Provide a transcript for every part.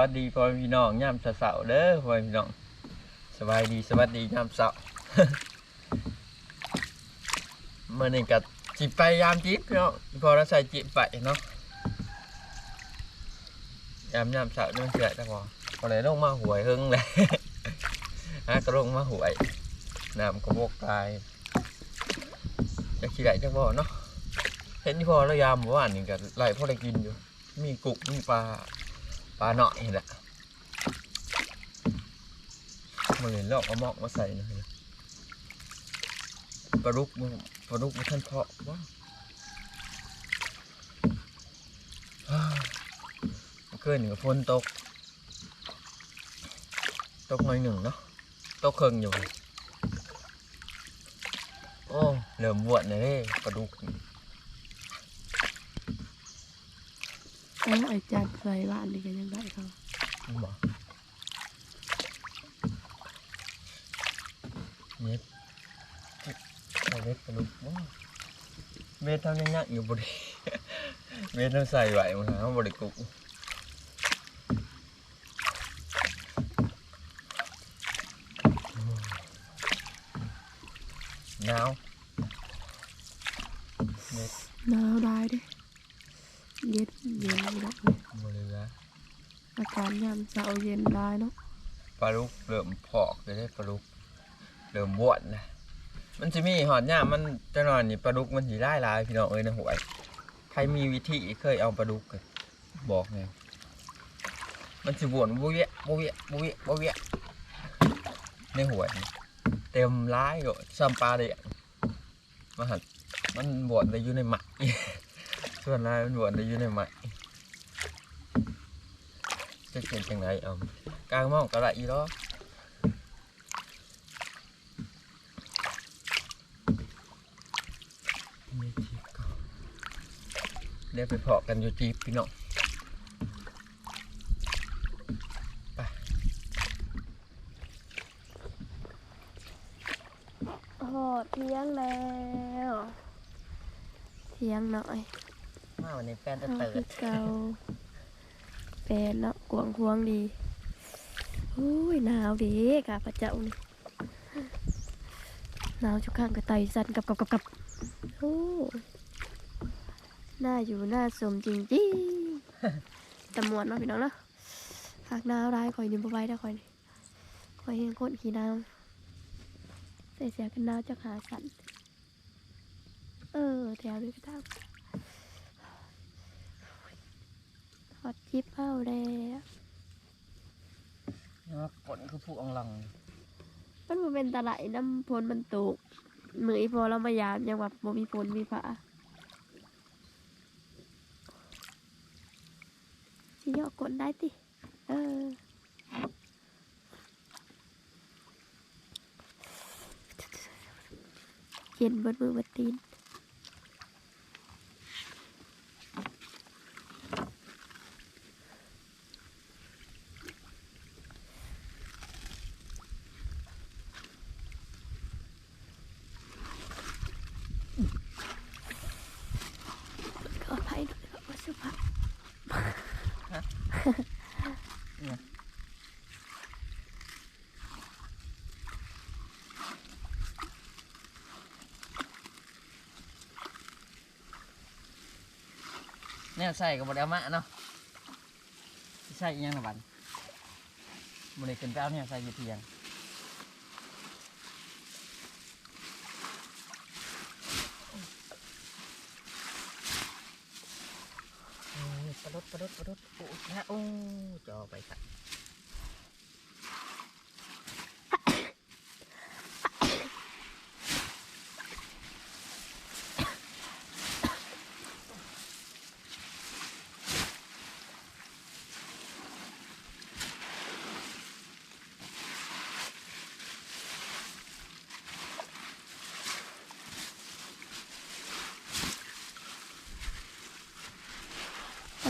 วัสดีพ่อพี่น้องยามเสาร์ๆเด้อพ่อพี่น้องสบายดีสวัสดียามเสาร์เมื่อนี้ก็จิบไปยามจิบเนาะพอเราใส่จิบไปเนาะยามยามเสาร์นี่มันเสียจังพอพอเลยลงมาหวยหึงเลยฮะก็ลงมาหวยน้ำก็บกตายจะขี้ไหลจังพอเนาะเห็นที่พอแล้วยามเมื่อวานนี่ก็ไหลพอได้กินอยู่มีกุกมีปลา ปลาเนาะนี่แหละมันเลยลอกเอาหมอกมาใส่นะปลาดุกปลาดุกมันท่านเพาะว้าวอ้าวเมื่อคืนนี่ก็ฝนตก ตกหน่อยหนึ่งเนาะตกเครื่งอยู่ โอ้เหลือมบวชเลยเด้ปลาดุก นี่เอาไอ้จัดใส่บ้านนี่ก็ยังได้เขามันบอกเน็ตใส่เอากาศยามเช้าเย็นได้เนาะปลาลูกเริ่มพอกเลยได้ปลาลูกเริ่มบวชนะมันจะมีหอดเนี่ยามมันจะนอนนี่ปลาลูกมันสีได้ลายพี่น้องเอ้ยนะหวยใครมีวิธีเคยเอาปลาลูกก็บอกไงมันสิบวนบุเวียบุเวียบุเวียบุเวียในหวยเต็มร้ายก็ซ้ำปลาเด็กมาหัดมันบวชได้อยู่ในหมักส่วนร้ายมันบวชได้อยู่ในหมัก จะเป็นจังไงเอากลางหมองกระไรอีหรอมีจีบก่อนเดี๋ยวไปเพาะกันอยู่จีบพี่น้องโอ้เที่ยงแล้วเที่ยงหน่อยมาวันนี้แฟนจะเอาเปิคืดอเก่าเป็นเนาะกวาง ควงดีอุ้ยหนาวดีค่ะพระเจ้านี่หนาวชุกข้างกระไตสั่นกับกับกับกับโอ้หน้าอยู่หน้าสมจริงจริงตำมวนเนาะพี่น้องเนาะหากหนาวร้ายคอยนิ่มไว้ได้คอยนี่คอยเห็นคนขี้หนาวใส่เสียกันหนาวจะขาสั่นเออแถวนี้ก็ได้ฮอตจิบเอาแล้ว ฝนคือผู้อังลังมันบ่เป็นตะไหลน้ำพลมันตกมืออีพอเรามายามยังแบบบ่มีฝนมีฟ้าสิยอกกดได้ติเออเย็นบนมือบนตีน ขออภัยด้วยครับว่าสุภาพ เนี่ยใส่กับบดเอามะเนาะใส่อีหยังนะบันบริเกินเป้าเนี่ยใส่อยี่เพียงปลาดปลาดปลาดโอ้ยโอ้จอไปสักอะ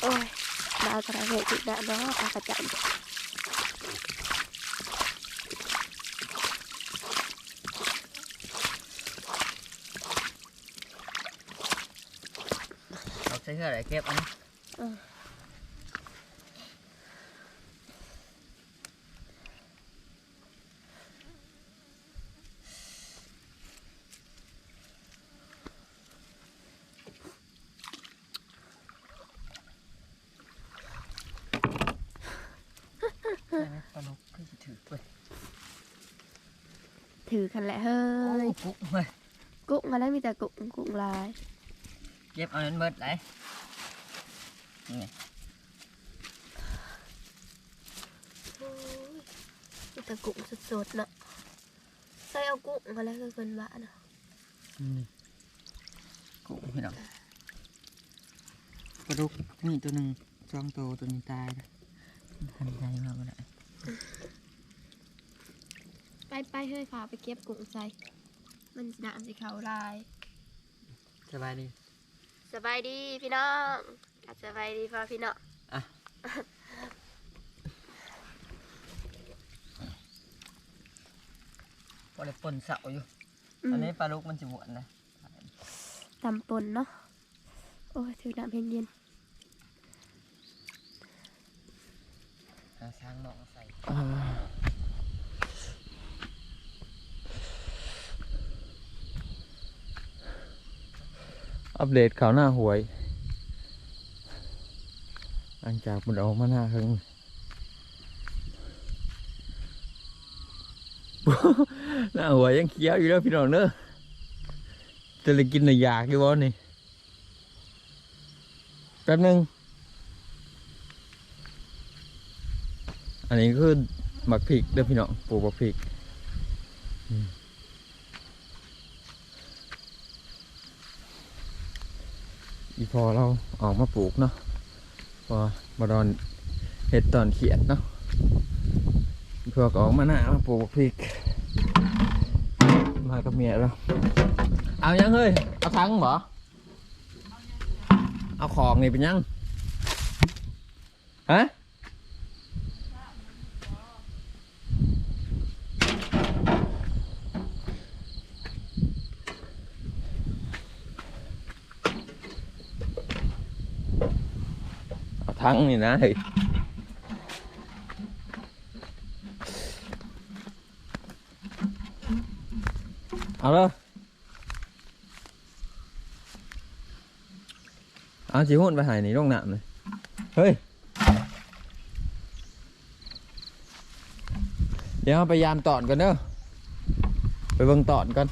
โอ้ยดาวกระเหตุจุดดาเนาะปลากระจัน เอาใส่เสื้ออะไรเก็บเอันนี้ เออ ได้ไหมปลาดุกก็จะถือไป ถือกันแหละเฮ้โอ้ยปุ๊บเว้ยกุ้งมาแล้วมีแต่กุ้งกุ้งลาย เก็บเอาเงินเบิดไหลนี่ไงมีแต่กุ้งสดๆเนาะใส่เอากุ้งมาแล้วก็เกินบ้าเนาะนี่กุ้งพี่น้องปลาดุกนี่ตัวหนึ่งสองตัวตัวนี้ตายนะทันใจมากเลย ไปไปเฮ้ยพาไปเก็บกุ้งใส่มันน้ำสีขาวลาย สบายดีสบายดีพี่น้องอะสบายดีพ่อพี่น้องพอได้ปนเสาอยู่อันนี้ปลาดุกมันจะหวนนะตำปนเนาะ โอ้ยถือน้ำเย็นเย็นหาช้างหมองใส่ อัปเดตข่าวหน้าหวยหลังจากมันออกมาหน้าหึงหน้าหวยยังเคี้ยวอยู่แล้วพี่น้องเนอะจะเลยกินหน่อยอยากอยู่บ่นี่แป๊บนึงอันนี้คือหมักพริกเด้อพี่น้องปลูกหมักพริก อืม อีพอเราออกมาปลูกเนาะพอบดอนเห็ดตอนเขียดเนาะพอก็ออกมาหน้ามาปลูกพริก มากับเมียแล้วเอายังเฮ้ย เอาทั้งบ่เอาของนี่เป็นยังฮะ ทั้งนี่นะเฮ้ยเอาเลยเอาจีหุ่นไปหายในี่ลงน้ำเลยเฮ้ย เดี๋ยวเราไปยามตอนกันเด้อไปเบิ่งตอนกัน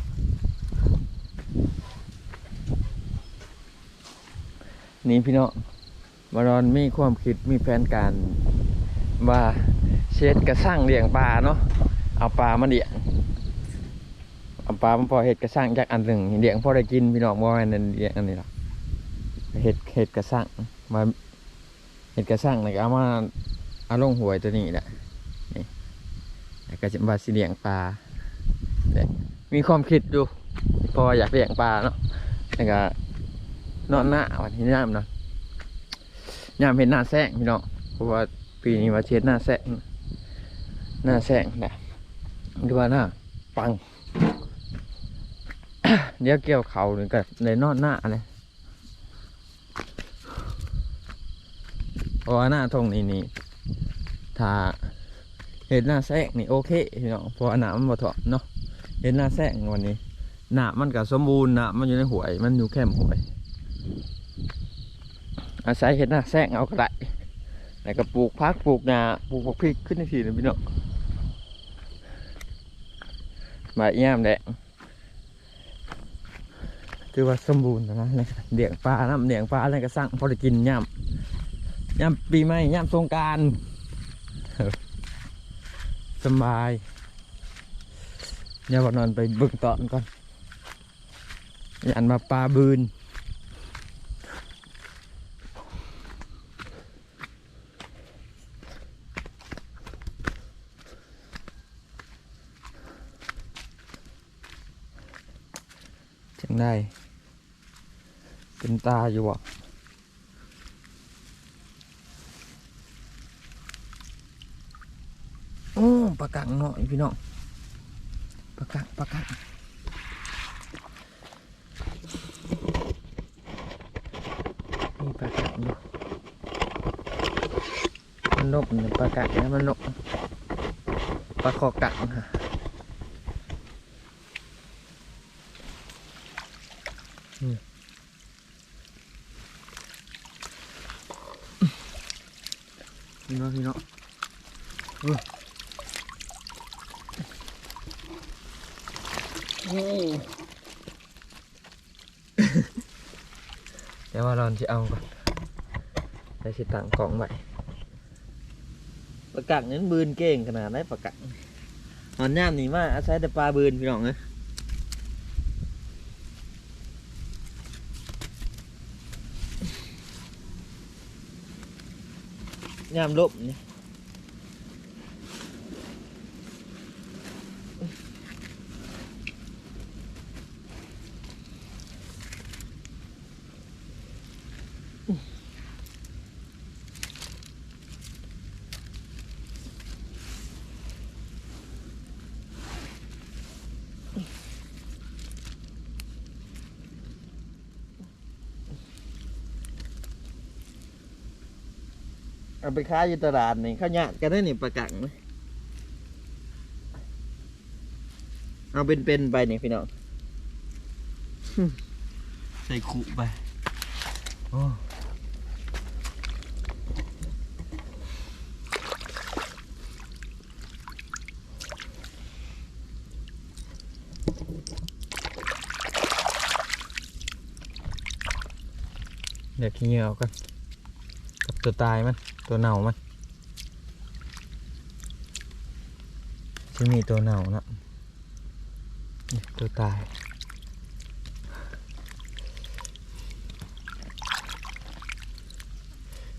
นี่พี่น้อง มารอนมีความคิดมีแผนการว่าเช็ดกระสั่งเลี้ยงปลาเนาะเอาปลามาเลี้ยงเอาปลามาพอเห็ดกระสั่งจากอันหนึ่งเลี้ยงพอได้กินพี่น้องบ่แม่นอันเลี้ยงอันนี้หรอกเห็ดเห็ดกระสั่งมาเห็ดกระสั่งนี่ก็เอามาเอาลงหวยตัวนี้แหละนี่แล้วก็จะมาสิเลี้ยงปลาเนี่ยมีความคิดอยู่พออยากเลี้ยงปลาเนาะแล้วก็นอนหน้าวันที่น้ำเนาะ ยามเห็นหน้าแซงพี่น้องเพราะว่าปีนี้มาเช็ดหน้าแสงหน้าแสงนะดูว่าหน้าปัง เดี๋ยวเกี่ยวเขาหนึ่งกับในนอนหน้าเลยเพราะว่าหน้าทงนี้นี่ถ้าเห็นหน้าแสงนี่โอเคพี่น้องเพราะหน้ามันบ่ถอดเนาะเห็นหน้าแสงวันนี้หน้ามันก็สมบูรณ์หน้ามันอยู่ในหวย มันอยู่แค่หวย อาศัยเห็นหน้าแสงเอาก็ได้แล้วก็ปลูกพักปลูกนาปลูกผักพริกขึ้นทีนะพี่น้องใบย่ามแดงถือว่าสมบูรณ์นะนะแล้วก็เลี้ยงปลาน้ำเลี้ยงปลาอะไรก็สร้างพอได้กินย่ามย่ามปีใหม่ย่ามสงการสบายเดี๋ยววันนอนไปบิ่งตอนก่อนยันมาปลาบืน จังได้ เป็น ตาอยู่อะโอ้ปลากังเนาะพี่น้องปลากังปลากังนี่ปลากังอยู่มันนกมันปลากังนะมันนกปลาคอกังค่ะ พี่น้องพี่น้องเออเดี๋ยวว่าเราจะเอาก่อนเดี๋ยวสิตั้งกล่องไว้ประกักนั้นบืนเก่งขนาดไหนประกักหอนย่ามนี่มาอาศัยแต่ปลาบืนพี่น้องเอ้ย ย่าม เอาไปขายอยู่ตลาดนี่เขาญาติกันได้นี่ประกักไหมเอาเป็นๆไปนี่พี่น้อง ใส่ขุไปโอ้เดี๋ยวขี้เหนียวกัน กับตัวตายมัน ตัวเน่ามันจะมีตัวเน่านะตัวตาย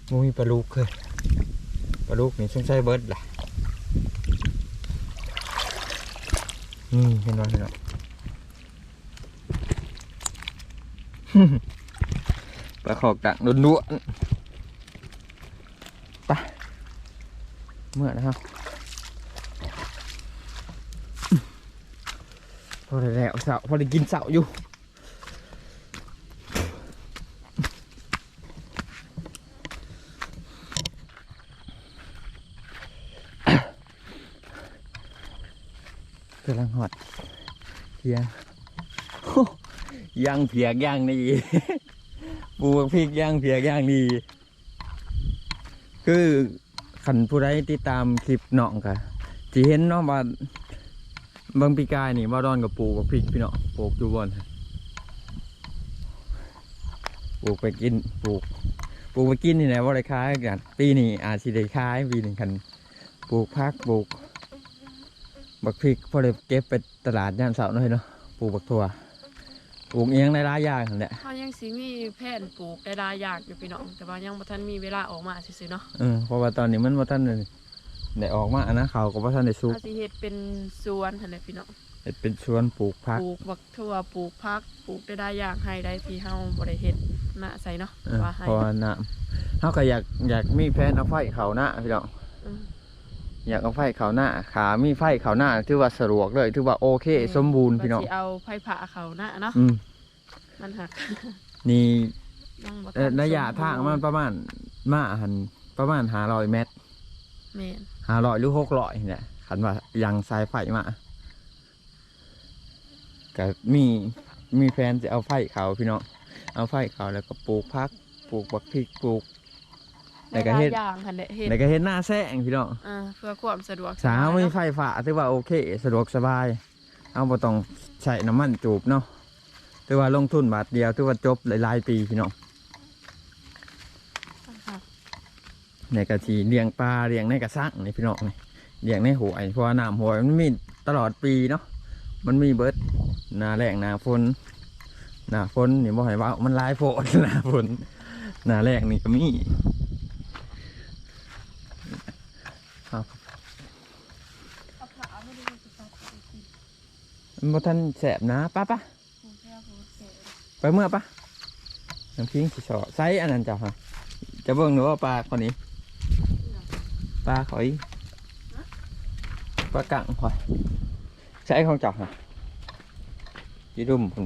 มูมีปลาลูกเคยปลาลูกนี่ช่วงใช้เบิร์ดล่ะนี่เห็นไหมเห็นไหมปลาขอกดักดุนดุนๆไป เมื่อนะครับพอได้แล้วเสาพอได้กินเสาอยู่กำลังหอดเพียงย่างเพียกย่างนี่ปลูกพริกย่างเพียกย่างนี่คือ ขันผู้ใดติดตามคลิปน้องกะจะเห็นเนาะว่าบางปีกายนี่บ่ดอนกับปลูกกับพริกพี่เนาะปลูกอยู่บนปลูกไปกินปลูกปลูกไปกินนี่แหละว่าได้ขายกันปีนี้อาจสิได้ขายปีหนึ่งคันปลูกพักปลูกบักพริกพอเลยเก็บไปตลาดย่านเสาหน่อยเนาะปลูกบักถั่ว ปลูกเอียงในร้ายอย่างนั่นแหละเขายังสิมีแผนปลูกได้หลายอย่างอยู่พี่น้อง แต่ว่ายังบ่ทันมีเวลาออกมาซื่อๆเนาะเออเพราะว่าตอนนี้มันว่าท่านได้ได้ออกมาอะนะเขาก็ว่าท่านได้ซุกเขาสิเฮ็ดเป็นสวนหั่นแหละพี่น้อง เฮ็ดเป็นสวนปลูกพัก ปลูกบักทั่วปลูกผักปลูกได้หลายอย่างให้ได้ที่เฮาบ่ได้เฮ็ดหน้าใส่เนาะเออว่าให้ เพราะว่าน้ำเขาก็อยากอยากมีแพนเอาไฟเขาหน้าพี่น้อง อืมอยากเอาไฟเขาหน้าขามีไฟเขาหน้าถือว่าสะดวกเลยถือว่าโอเค สมบูรณ์พี่น้องว่าสิเอาไผผ่าเขาหน้าเนาะอืมมันหักนี่ยังบ่ทันเอ่อระยะสบูรณ์ทางมันประมาณมาหันประมาณหาร้อยเมตรแม่นห้าร้อยหรือหกร้อยเนี่ยขันว่ายังสายไฟมาก็มีมีแฟนจะเอาไฟเขาพี่น้องเอาไฟเขาแล้วก็ปลูกพักปลูกบักพริกปลูก แต่ก็เฮ็ด หลายอย่างหั่นแหละเฮ็ดแล้วก็เห็นหน้าแซงพี่น้องอ่าเพื่อความสะดวกสาวบยไม่เนาะไฟฟ้าถือว่าโอเค สะดวกสบาย เอาบ่ต้องใช้น้ำมันจูบเนาะถือว่าลงทุนบาทเดียวถือว่าจบหลายๆปีพี่น้องค่ะในกะทีเลี้ยงปลาเลี้ยงในกระสังนี่พี่น้องนี่เลี้ยงในหวยเพราะว่าน้ำหวยมันมีตลอดปีเนาะมันมีเบิดหนาแรงหนาฝนหนาฝนนี่บ่ให้ว่ามันหลายโพดหนาฝนหนาแรงนี่ก็มีครับ เอาผ้าไม่ได้สิตัดไปสิ มันบ่ทันแสบนะป้าป้าผมแค่ผมเสียไปเมื่อป้าน้ำพิงสิชอไซส์อันนั้นเจ้าฮะจะเบิ่งหนูว่าปลาคนนี้ปลาขอยปลากังขอยใช้ของเจ้าฮะยีดุมพุ่น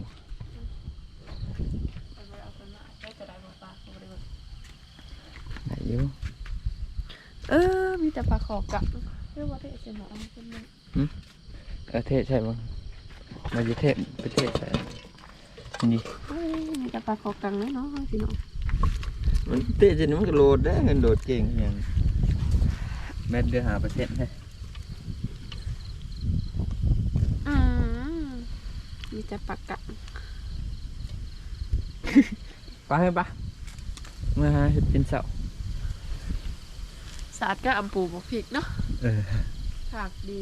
เอาไปเอาไปมาได้จะได้บ่ปลาเขาบ่ได้บ่ไหนอยู่เออมีแต่ปลาขอกักเรียกว่าเทศเสนาเอามาเป็นมันเออเทศใช่มั้งมาอยู่เทศประเทศใช่นี่เอ้ยมีแต่ปลาขอกังเนาะเนาะพี่น้องมันเตะจนมันก็โหลดได้เงินโดดเก่งอย่างแมทเดือหาเปอร์เซ็นต์ให้อืมมีแต่ปลากักไปให้ปะมาหาเห็ดเป็นเสาสาดก็อำปูบ่พริกเนาะเออถากดี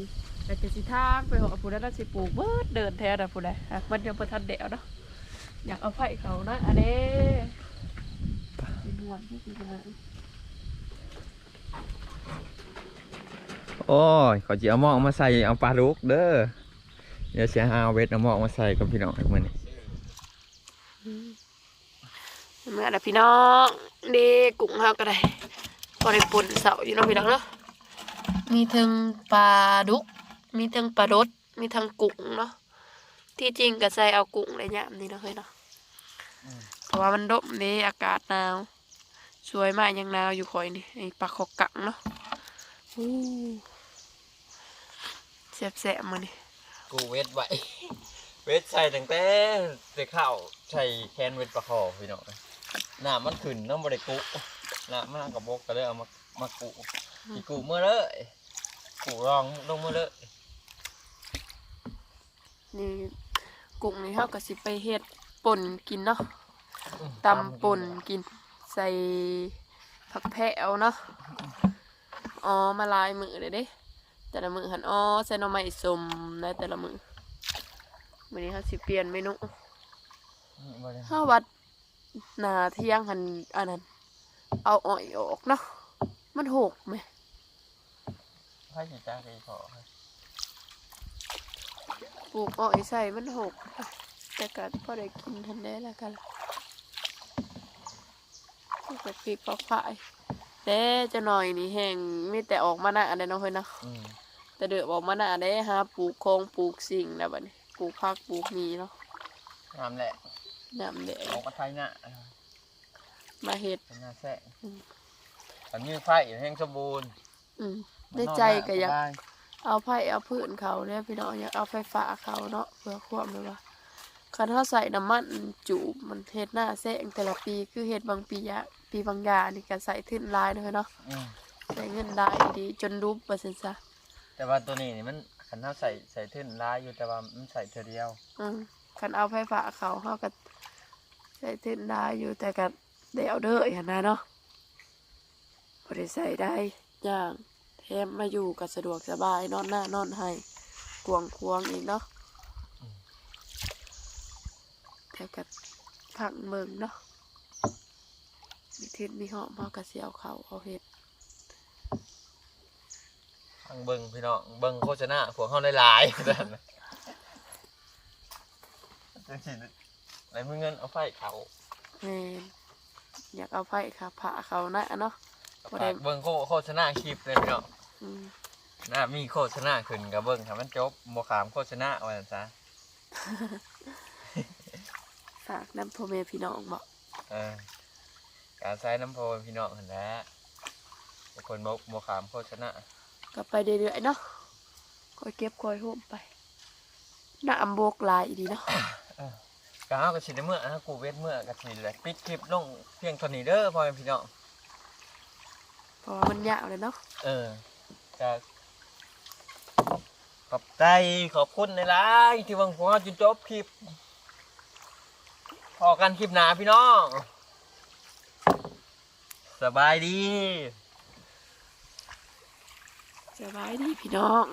แต่จะสิทางไปหอผู้ใดน่าสิปลูกเบิดเดินแท้น่ะผู้ใดหากมันยังบ่ทันแดวเนาะอยากเอาไฟเขานะอันนี้สิม่วนที่สิมาโอ้ยขอจีเอาหมอกมาใส่เอาปลาลูกเด้อเดี๋ยวเสียหาเอาเวทเอาหมอกมาใส่กับพี่น้องอีกมื้อนี้เมื่อนะพี่น้องเด็กกุ้งเฮาก็ได้พอได้ปุ่นเสาอยู่เนาะพี่น้องเนาะมีทั้งปลาดุก มีทั้งปลาดดมีทั้งกุ้งเนาะที่จริงก็ใส่เอากุ้งได้ยามนี้เนาะเฮ้ยเนาะเพราะว่ามันดมเด้อากาศหนาวสวยมากยังหนาวอยู่คอยนี่ไอ้ปลาขอกกังเนาะอู้แซ่บๆมื้อนี้กูเวทไว้เวทใส่ตั้งแต่แต่ข้าวใส่แคนเวทปลาคอพี่น้องน้ำมันขึ้นน้ำบริกุน้ำมันกับบกก็เลยเอามามากุอีกุเมื่อเลยกุรองลงเมื่อเลย นี่กุ้งนี่เฮาก็สิไปเฮ็ดป่นกินเนาะตำป่นกินใส่ผักแพรวเนาะอ๋อมาลายมือเลยเด้ แต่ละมือหันอ๋อใส่หน่อไม้สมนะแต่ละมือวันนี้เขาสิเปลี่ยนเมนูถ้าวัดหนาเที่ยงหันอันนั้นเอาอ่อยออกเนาะมันหกไหมให้จีจ้าไปขอ ปลูกอ่อยใส่มันหก แต่ก็พอได้กินทันได้แล้วกันปลูกปีกปลอกฝายแต่จะหน่อยนี่แห้งมีแต่ออกมาหน้าอันเดนเนาะเฮ้ยเนาะอืมแต่เดือบอกมาหน้าได้ฮะปลูกโคงปลูกสิ่งแล้วบัดนี้ปลูกผักปลูกมีเนาะงามแหละน้ำแดงออกมาไทยหน้ามาเฮ็ดเป็นหน้าแซ่อืมอันนี้ไฟแห้งสมบูรณ์อืมได้ใจก็อยาก เอาไผ่เอาพื้นเขาเนี่ยพี่น้องอยากเอาไฟฟ้าเขาเนาะเพื่อควบเลยว่าคันเขาใส่น้ำมันจูบมันเฮ็ดหน้าแซงแต่ละปีคือเฮ็ดบางปียะปีบางอยางนี่ก็ใส่ทึนหลายเนาะเนาะอืมใส่เงินได้ดีจนรูปเปอร์เซ็นต์ซะแต่ว่าตัวนี้นี่มันขันเท้าใส่ใส่ทึ่นลายอยู่แต่ว่ามันใส่เธอเดียวอืมคันเอาไฟฟ้าเขาเขาก็ใส่ทึนได้อยู่แต่ก็ได้เอาเด้ออย่างนั้นเนาะบ่ได้ใส่ได้อย่าง แถมมาอยู่ก็สะดวกสบายนอนหน้านอนให้กวางควงอีกเนาะแต่กับผักเมืองเนาะมีทิศมีหอมเฮากระเสียวเขาเอาเห็ดฟังเบิ้งพี่น้องเบิ้งโฆษณาพวกเขาได้หลายๆนั่นนะจังสิไหนมือเงินเอาไฟเขาแม่นอยากเอาไผ่ค่ะผ่าเขานะเนาะ บ่ได้ ฝากเบิ้งโฆษณาคลิปเลยพี่น้องอืม น่ามีโฆษณาขึ้นกับเบิ้งค่ะมันจบโมขามโฆษณาเอาไว้ซะฝากน้ำพ่อแม่พี่น้องบอกเออการใช้น้ำโพพี่น้องเห็นแล้วบางคนบอกโมขามโฆษณากลับไปเรื่อยๆเนาะคอยเก็บคอยโฮมไปน้ำโบกหลายอีดีเนาะก้าวกับสิได้เมื่อนะกูเวทเมื่อกับสิเลยปิดคลิปลงเพียงเท่านี้เด้อพ่อแม่พี่น้องเพราะว่ามันยาวเลยเนาะเออ จะขอบใจขอบคุณในร้ายๆที่วังหัวจนจบคลิปพอกันคลิปหนาพี่น้อง สบายดี สบายดีพี่น้อง